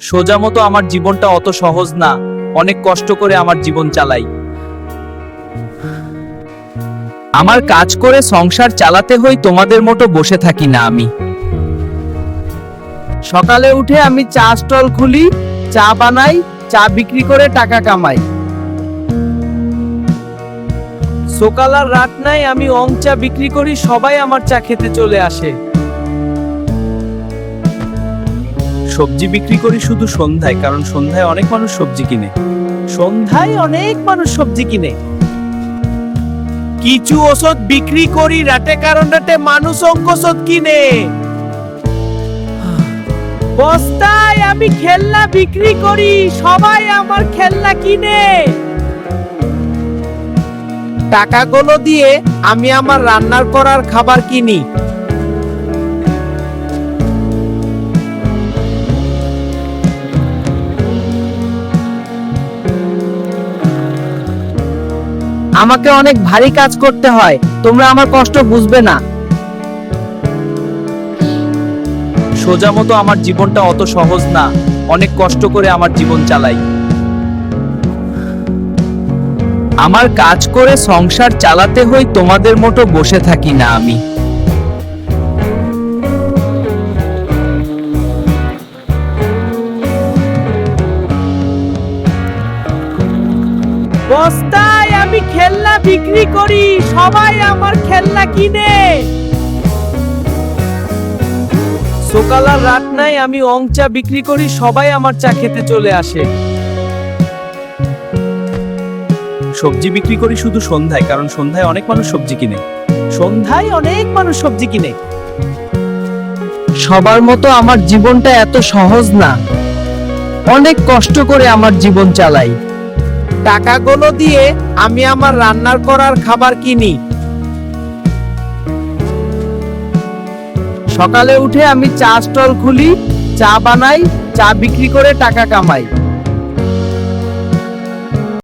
সোজা মতো আমার জীবনটা অত সহজ না। অনেক কষ্ট করে আমার জীবন চালাই। আমার কাজ করে সংসার চালাতে হই তোমাদের মতো বসে থাকি না আমি। সকালে উঠে আমি চা স্টল খুলি, চা বানাই, চা বিক্রি করে টাকা কামাই। সকাল আর রাত নাই আমি অং চা বিক্রি করি, সবাই আমার চা খেতে চলে আসে। সবজি বিক্রি করি শুধু সন্ধ্যায়, কারণ সন্ধ্যায় অনেক মানুষ সবজি কিনে। সন্ধ্যায় অনেক মানুষ সবজি কিনে। কিছু ওষুধ বিক্রি করি রাতে, কারণ রাতে মানুষ অঙ্কষধ কিনে। বস্তায় আমি খেলনা বিক্রি করি, সবাই আমার খেলনা কিনে। টাকাগুলো দিয়ে আমি আমার রান্নার করার খাবার কিনি। আমাকে অনেক ভারী কাজ করতে হয়। তোমরা আমার কষ্ট বুঝবে না। সোজা মতো আমার জীবনটা অত সহজ না। অনেক কষ্ট করে আমার জীবন চালাই। আমার কাজ করে সংসার চালাতে হই তোমাদের মতো বসে থাকি না আমি। বস্তায় আমি খেলনা বিক্রি করি, সবাই আমার খেলনা কিনে। সকাল আর রাত নাই, আমি অং চা বিক্রি করি, সবাই আমার চা খেতে চলে আসে। সবজি বিক্রি করি শুধু সন্ধ্যায়, কারণ সন্ধ্যায় অনেক মানুষ সবজি কিনে। সন্ধ্যায় অনেক মানুষ সবজি কিনে। সবার মতো আমার জীবনটা এত সহজ না। অনেক কষ্ট করে আমার জীবন চালাই। টাকাগুলো দিয়ে আমি আমার রান্নার করার খাবার কিনি। সকালে উঠে আমি চা স্টল খুলি, চা বানাই, চা বিক্রি করে টাকা কামাই।